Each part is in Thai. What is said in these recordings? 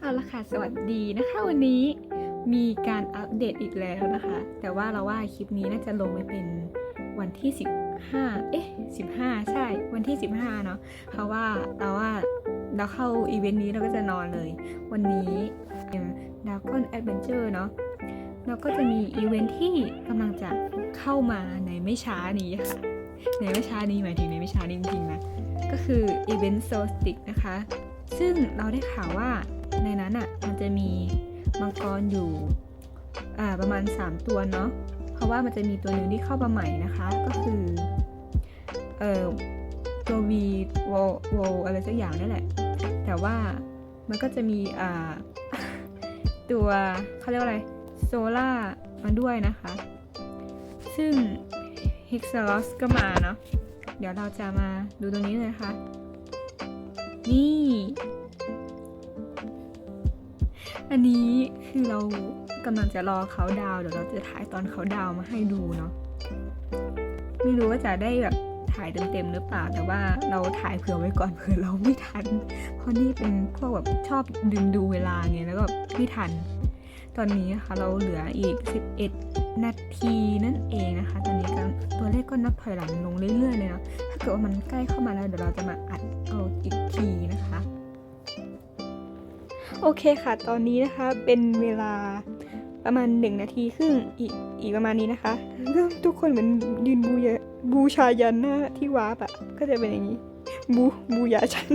เอาละค่ะ สวัสดีนะคะวันนี้มีการอัปเดตอีกแล้วนะคะ แต่ว่าเราว่าคลิปนี้น่าจะลงไปเป็นวันที่ 15 เอ๊ะ 15 ใช่ วันที่ 15 เนาะเพราะว่าเราว่าเราเข้าอีเวนต์นี้เราก็จะนอนเลย วันนี้ดาวก้อนแอดเวนเจอร์เนาะเราก็จะมีอีเวนท์ที่กำลังจะเข้ามาในไม่ช้านี้ค่ะในไม่ช้านี้หมายถึงในไม่ช้านี้จริงๆนะก็คืออีเวนต์โซสติกนะคะ ซึ่งเราได้ข่าวว่า ในนั้นอะมันจะมีมังกรอยู่อ่าประมาณ 3 ตัวเนาะเพราะว่ามันจะมีตัวหนึ่งที่เข้ามาใหม่นะคะก็คือเอ่อตัว V โวโวอะไรสักอย่างนั่นแหละ แต่ว่ามันก็จะมีอ่าตัวเขาเรียกว่าอะไรโซล่ามาด้วยนะคะ ซึ่ง h e x a l o s ก็มาเนาะเดี๋ยวเราจะมาดูตรงนี้เลยค่ะนี่ อันนี้คือเรากำลังจะรอเขาดาวเดี๋ยวเราจะถ่ายตอนเขาดาวมาให้ดูเนาะไม่รู้ว่าจะได้แบบถ่ายเต็มๆหรือเปล่า แต่ว่าเราถ่ายเผื่อไว้ก่อนเผื่อเราไม่ทัน เพราะนี่เป็นพวกแบบชอบดึงดูเวลาไงแล้วก็แบบไม่ทัน ตอนนี้นะคะเราเหลืออีก 11 นาทีนั่นเองนะคะ ตอนนี้ก็ตัวเลขก็นับถอยหลังลงเรื่อยๆเลยเนาะถ้าเกิดว่ามันใกล้เข้ามาแล้วเดี๋ยวเราจะมาอัดเอาอีกทีนะ โอเคค่ะ ตอนนี้นะคะเป็นเวลาประมาณหนึ่งนาทีครึ่งอีกอีกประมาณนี้นะคะทุกคนเหมือนยืนบูยบูชายันหน้าที่วาร์ปอะก็จะเป็นอย่างนี้ บูบูยาฉัน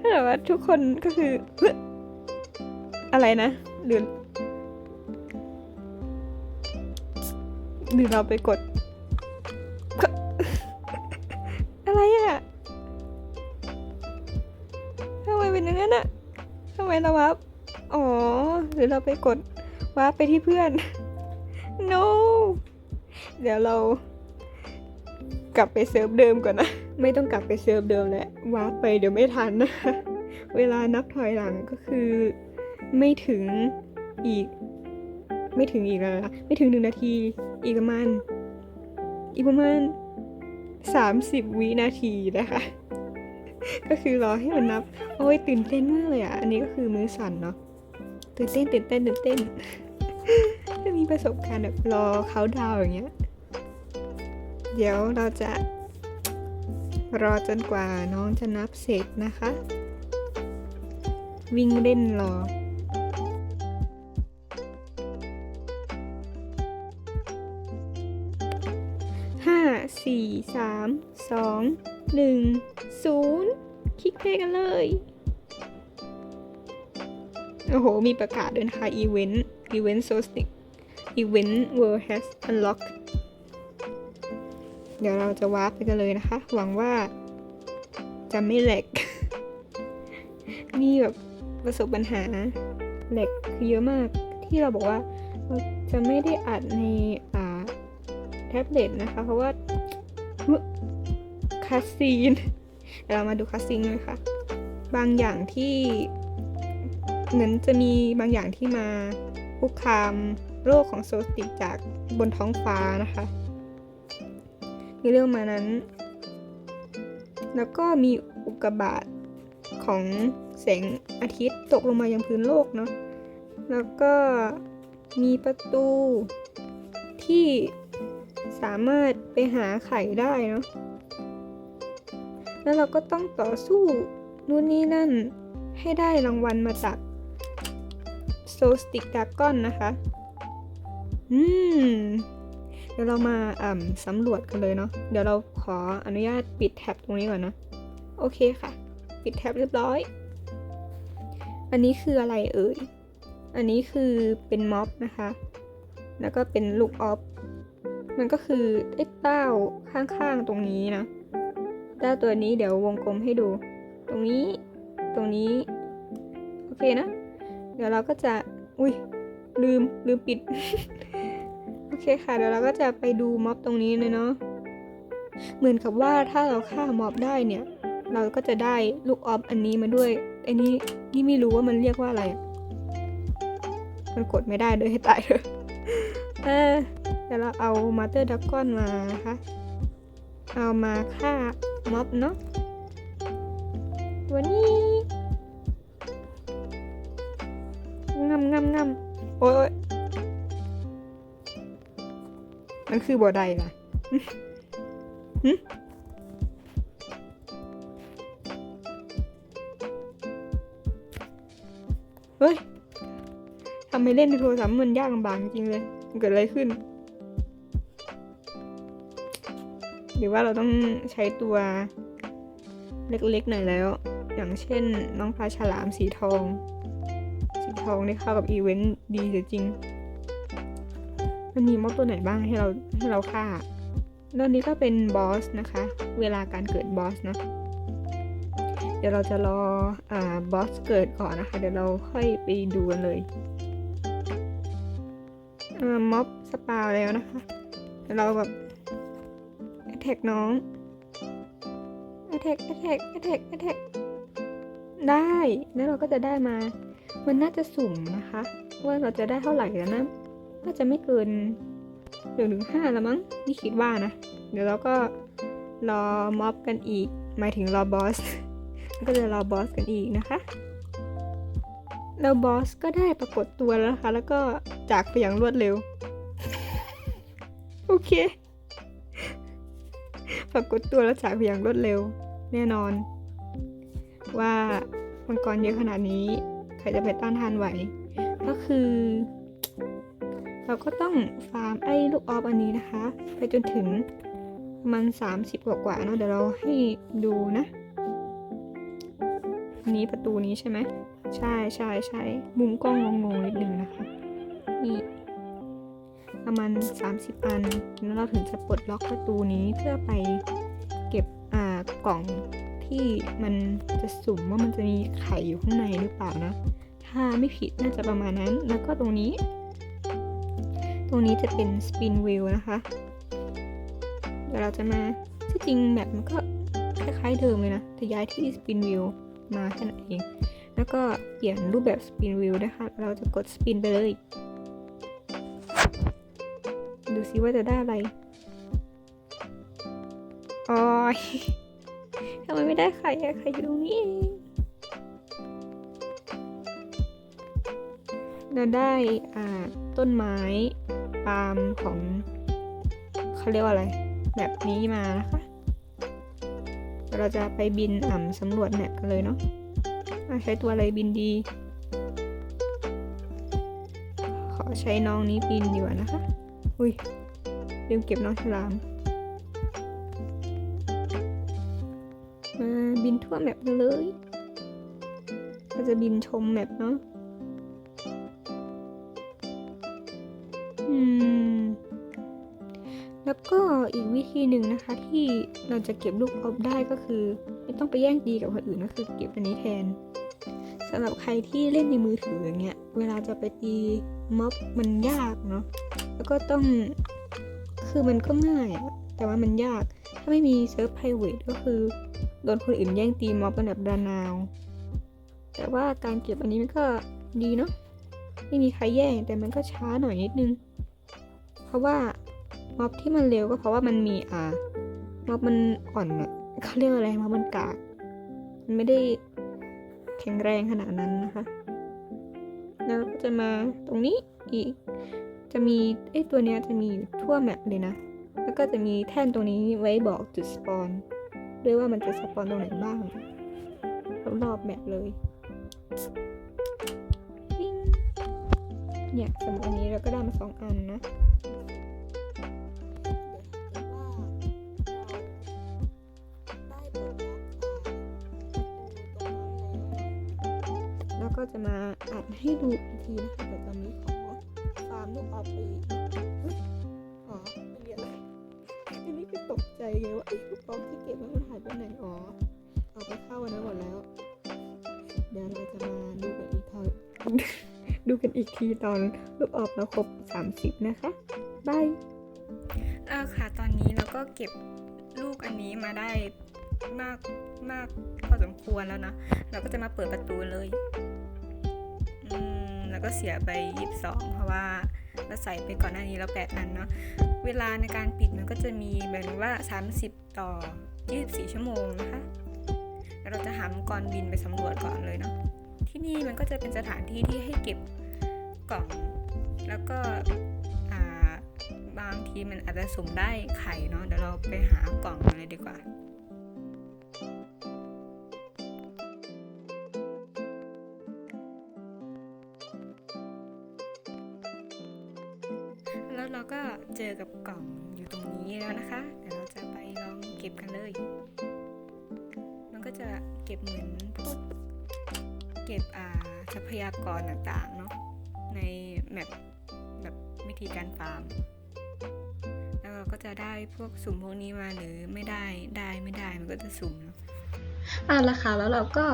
ถ้าแบบว่าทุกคนก็คือ อะไรนะหรือหรือเราไปกด อะไรอะ ทำไมเราวับอ๋อ หรือเราไปกดวับไปที่เพื่อน no เดี๋ยวเรา กลับไปเซิร์ฟเดิมก่อนนะ ไม่ต้องกลับไปเซิร์ฟเดิมแล้ววาร์ปไปเดี๋ยวไม่ทันนะ เวลานับถอยหลังก็คือ ไม่ถึงอีก ไม่ถึงอีกแล้วไม่ถึงหนึ่งนาที อีกประมาณ อีกประมาณสามสิบวินาทีนะคะ ก็คือรอให้มันนับ โอ้ยตื่นเต้นมากเลยอะ อันนี้ก็คือมือสั่นเนาะ ตื่นเต้นตื่นเต้นตื่นเต้น จะมีประสบการณ์แบบรอเขาดาวอย่างเงี้ย เดี๋ยวเราจะ รอจนกว่าน้องจะนับเสร็จนะคะ วิ่งเล่นรอ 4 3 2 1 0 คลิกเพลกันเลย โอ้โห มีประกาศด้วยนะคะ อีเวนต์ อีเวนต์โซสติก อีเวนต์ world has unlocked เดี๋ยวเราจะวาร์ปไปกันเลยนะคะ หวังว่าจะไม่แหลก นี่แบบประสบปัญหาแหลกคือเยอะมากที่เราบอกว่าาจะไม่ได้อัดในแท็บเล็ตนะคะ เพราะว่า คาซีนเดี๋ยวเรามาดูคาซีนเลยค่ะ บางอย่างที่เหมือนจะมีบางอย่างที่มาคุกคามโรคของโซติจากบนท้องฟ้านะคะมีเรื่องมานั้น แล้วก็มีอุกกาบาตของแสงอาทิตย์ตกลงมายังพื้นโลกเนาะ แล้วก็มีประตูที่สามารถไปหาไข่ได้เนาะ แล้วเราก็ต้องต่อสู้นู่นนี่นั่นให้ได้รางวัลมาจากโซสติกดากอนนะคะ อืม เดี๋ยวเรามาอ่าสำรวจกันเลยเนาะ เดี๋ยวเราขออนุญาตปิดแท็บตรงนี้ก่อนนะ โอเคค่ะ ปิดแท็บเรียบร้อย อันนี้คืออะไรเอ่ย อันนี้คือเป็นม็อบนะคะ แล้วก็เป็นลูกออฟ มันก็คือไอ้เต้าข้างๆตรงนี้นะ เต้าตัวนี้เดี๋ยววงกลมให้ดู ตรงนี้ ตรงนี้ โอเคนะ เดี๋ยวเราก็จะ อุ้ยลืม ลืมปิด โอเคค่ะ เดี๋ยวเราก็จะไปดูม็อบตรงนี้เลยเนาะ เหมือนกับว่าถ้าเราฆ่าม็อบได้เนี่ย เราก็จะได้ลูกออฟอันนี้มาด้วยไอ้นี่นี่ไม่รู้ว่ามันเรียกว่าอะไร มันกดไม่ได้เลยให้ตายเถอะเออเดี๋ยวเราเอามาเตอร์ดักก้อนมานะคะ เอามาฆ่า ม็อบเนาะวันนี้งำงำโอ้ยโอ๊ยมันคือบ่อใดล่ะหึเฮ้ยทำไมเล่นในโทรศัพท์มันยากลำบากจริงเลย มันเกิดอะไรขึ้น หรือว่าเราต้องใช้ตัวเล็กๆหน่อยแล้ว อย่างเช่นน้องปลาฉลามสีทอง สีทองได้เข้ากับอีเวนต์ดีจริง มันมีม็อบตัวไหนบ้างให้เราให้เราฆ่าด้านนี้ก็เป็นบอสนะคะ เวลาการเกิดบอสเนาะเดี๋ยวเราจะรออ่าบอสเกิดก่อนนะคะ เดี๋ยวเราค่อยไปดูกันเลยม็อบสปาแล้วนะคะ เราแบบ แท็กน้องแท็กแท็กแท็กแท็กได้แล้วเราก็จะได้มา มันน่าจะสุ่มนะคะ ว่าเราจะได้เท่าไหร่แล้วนะน่าจะไม่เกินหนึ่งถึงห้าละมั้งนี่คิดว่านะ เดี๋ยวเราก็รอม็อบกันอีก หมายถึงรอบอสก็จะรอบอสกันอีกนะคะแล้วบอสก็ได้ปรากฏตัวแล้วนะคะ แล้วก็จากไปอย่างรวดเร็ว โอเค ปรากฏตัวแล้วจากไปอย่างรวดเร็ว แน่นอน ว่ามังกรเยอะขนาดนี้ ใครจะไปต้านทานไหว ก็คือ เราก็ต้องฟาร์มไอ้ลูกออฟอันนี้นะคะ ไปจนถึงมัน 30 กว่ากว่าๆเนาะเดี๋ยวเราให้ดูนะ อันนี้ประตูนี้ใช่ไหม ใช่ใช่ใช่มุมกล้องงงๆนิดนึงนะคะนี่ ประมาณ 30 อัน แล้วเราถึงจะปลดล็อกประตูนี้เพื่อไปเก็บอ่ากล่องที่มันจะสุ่มว่ามันจะมีไข่อยู่ข้างในหรือเปล่านะ ถ้าไม่ผิดน่าจะประมาณนั้น แล้วก็ตรงนี้ ตรงนี้จะเป็นสปินวิลนะคะ เดี๋ยวเราจะมาที่จริงแบบมันก็คล้ายๆเดิมเลยนะ แต่ย้ายที่สปินวิลมาแค่นั้นเอง แล้วก็เปลี่ยนรูปแบบสปินวิลนะคะ เราจะกดสปินไปเลย ดูซิว่าจะได้อะไรโอ๋อยทำไมไม่ได้ไข่อะไข่อยู่ตรงนี้เองเราได้อ่าต้นไม้ปาล์มของเขาเรียกว่าอะไร แบบนี้มานะคะเราจะไปบินอ่ำสำรวจแมปกันเลยเนาะอะใช้ตัวอะไรบินดี ขอใช้น้องนี้บินดีกว่านะคะ อุ้ยลืมเก็บน้องฉลาม มาบินทั่วแมปกันเลยเราจะบินชมแมปเนาะ อืม แล้วก็อีกวิธีหนึ่งนะคะที่เราจะเก็บลูกออฟได้ก็คือ ไม่ต้องไปแย่งตีกับคนอื่นก็คือเก็บอันนี้แทนสำหรับใครที่เล่นในมือถืออย่างเงี้ย เวลาจะไปตีม็อบมันยากเนาะ แล้วก็ต้องคือมันก็ง่ายอะแต่ว่ามันยาก ถ้าไม่มีเซิร์ฟ private ก็คือโดนคนอื่นแย่งตีม็อบกันแบบดานาว แต่ว่าการเก็บอันนี้มันก็ดีเนาะไม่มีใครแย่งแต่มันก็ช้าหน่อยนิดนึง เพราะว่าม็อบที่มันเร็วก็เพราะว่ามันมีอ่าม็อบมันอ่อนอะเขาเรียกอะไรม็อบมันกากมันไม่ได้แข็งแรงขนาดนั้นนะคะ แล้วก็จะมาตรงนี้อีก จะมีไอ้ตัวเนี้ยจะมีอยู่ทั่วแมปเลยนะ แล้วก็จะมีแท่นตรงนี้ไว้บอกจุดสปอนด้วยว่ามันจะสปอนตรงไหนบ้างรอบๆแมปเลยเนี่ยสมมติอันนี้เราก็ได้มาสองอันนะแล้วก็จะมาอัดให้ดูอีกทีนะคะแต่ตอนนี้ขอาร์มลูกออฟไปอีกเฮ้ยอ๋อไม่มีอะไรอันนี้คือตกใจไงว่าไอ้ลูกออฟที่เก็บไว้มันหายไปไหนอ๋อเอาไปเข้าวันนั้นหมดแล้ว เดี๋ยวเราจะมาดูกันอีกทีดูกันอีกทีตอนลูกออฟเราครบ 30 นะคะบายเออค่ะตอนนี้เราก็เก็บลูกอันนี้มาได้มากมากพอสมควรแล้วนะ เราก็จะมาเปิดประตูเลย อืม แล้วก็เสียไปยี่สิบสองเพราะว่า เราใส่ไปก่อนหน้านี้แล้วแปดอันเนาะเวลาในการปิดมันก็จะมีแบ่งว่า 30 ต่อ 24 ชั่วโมงนะคะเราจะหามังกรบินไปสำรวจก่อนเลยเนาะที่นี่มันก็จะเป็นสถานที่ที่ให้เก็บกล่อง แล้วก็บางทีมันอาจจะสุ่มได้ไข่เนาะเดี๋ยวเราไปหากล่องมาเลยดีกว่า วเราก็เจอกับกล่องอยู่ตรงนี้แล้วนะคะเดี๋ยวเราจะไปลองเก็บกันเลย มันก็จะเก็บเหมือนพวกเก็บอ่าทรัพยากรต่างๆเนาะในแมปแบบวิธีการฟาร์ม แล้วเราก็จะได้พวกสุ่มพวกนี้มาหรือไม่ได้ได้ไม่ได้มันก็จะสุ่มเนาะอะละค่ะแล้วเราก็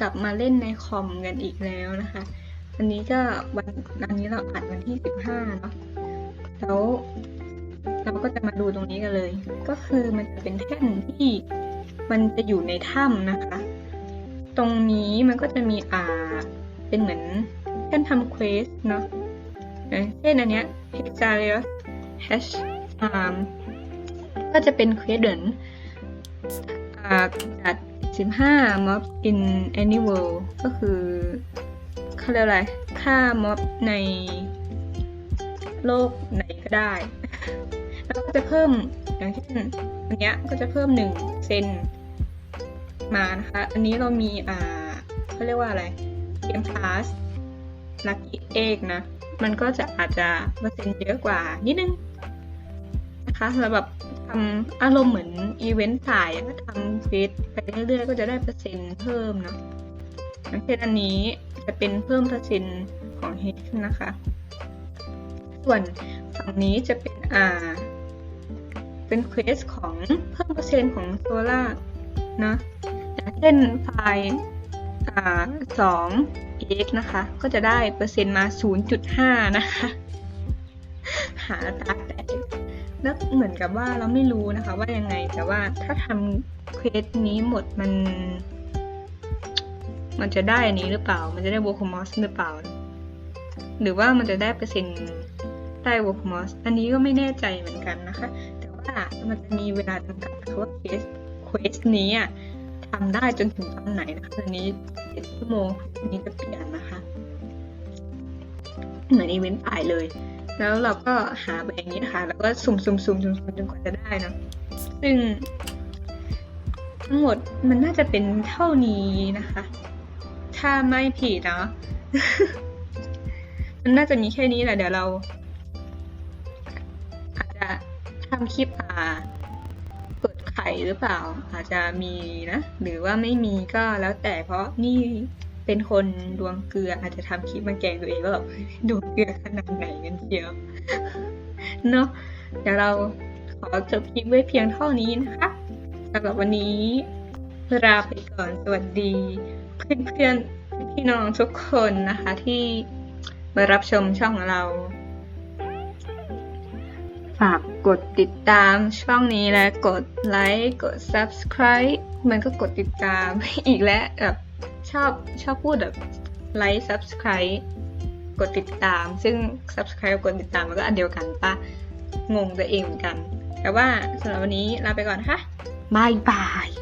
กลับมาเล่นในคอมกันอีกแล้วนะคะ อันนี้ก็วันอันนี้เราอัดวันที่ 15 เนาะ แล้วเราก็จะมาดูตรงนี้กันเลย ก็คือมันจะเป็นแท่นที่มันจะอยู่ในถ้ำนะคะ ตรงนี้มันก็จะมีอ่าเป็นเหมือนแท่นทำเควสเนาะอย่างเช่นอันเนี้ย Hexarius Hash um, ก็จะเป็นเควสเดินอ่าจัด15ม็อบ in any world ก็คือเขาเรียกอะไร ฆ่าม็อบในโลกไหน ได้ แล้วก็จะเพิ่มอย่างเช่นอันเนี้ยก็จะเพิ่ม1เซนมานะคะ อันนี้เรามีอ่าเขาเรียกว่าอะไรเกมพาสลักกี้เอกนะ มันก็จะอาจจะเปอร์เซ็นต์เยอะกว่านิดนึงนะคะแล้วแบบทำอารมณ์เหมือนอีเวนต์ถ่ายอะทำเฟซไปเรื่อยๆก็จะได้เปอร์เซ็นต์เพิ่มเนาะอย่างเช่นอันนี้จะเป็นเพิ่มเปอร์เซ็นต์ของ H นะคะ ส่วน ฝั่งนี้จะเป็นอ่าเป็นเควสของเพิ่มเปอร์เซ็นต์ของโซล่านะอย่างเช่นไฟล์อ่าสอง x นะคะ ก็จะได้เปอร์เซ็นต์มา 0.5 นะคะ หาตาแตกแล้วเหมือนกับว่าเราไม่รู้นะคะว่ายังไง แต่ว่าถ้าทำเควสนี้หมดมัน มันจะได้อันนี้หรือเปล่า มันจะได้โวคมอสหรือเปล่า หรือว่ามันจะได้เปอร์เซ็นต์ ได้โวคมอสอันนี้ก็ไม่แน่ใจเหมือนกันนะคะ แต่ว่ามันจะมีเวลาจำกัดนะคะว่าเควสเควสนี้อะทำได้จนถึงตอนไหนนะคะอันนี้เจ็ดชั่วโมงอันนี้จะเปลี่ยนนะคะ เหมือนอีเวนต์ถ่ายเลย แล้วเราก็หาแบบนี้นะคะ แล้วก็สุ่มสุ่มสุ่มสุ่มสุ่มจนกว่าจะได้นะซึ่ง ทั้งหมดมันน่าจะเป็นเท่านี้นะคะ ถ้าไม่ผิดเนาะมันน่าจะมีแค่นี้แหละเดี๋ยวเรา ทำคลิปอ่าเปิดไข่หรือเปล่า อาจจะมีนะ หรือว่าไม่มีก็แล้วแต่เพราะนี่เป็นคนดวงเกลืออาจจะทำคลิปมาแกงตัวเองว่าแบบดวงเกลือขนาดไหนกันเชียวเนาะเดี๋ยวเราขอจบคลิปไว้เพียงเท่านี้นะคะสำหรับวันนี้ลาไปก่อนสวัสดีเพื่อนๆพี่น้องทุกคนนะคะที่มารับชมช่องเรา ฝากกดติดตามช่องนี้และกดไลค์กด subscribe มันก็กดติดตามอีกแล้วแบบชอบชอบพูดแบบไลค์ subscribe กดติดตาม ซึ่ง subscribe กดติดตามมันก็อันเดียวกันปะงงตัวเองเหมือนกัน แต่ว่าสำหรับวันนี้ลาไปก่อนค่ะบายบาย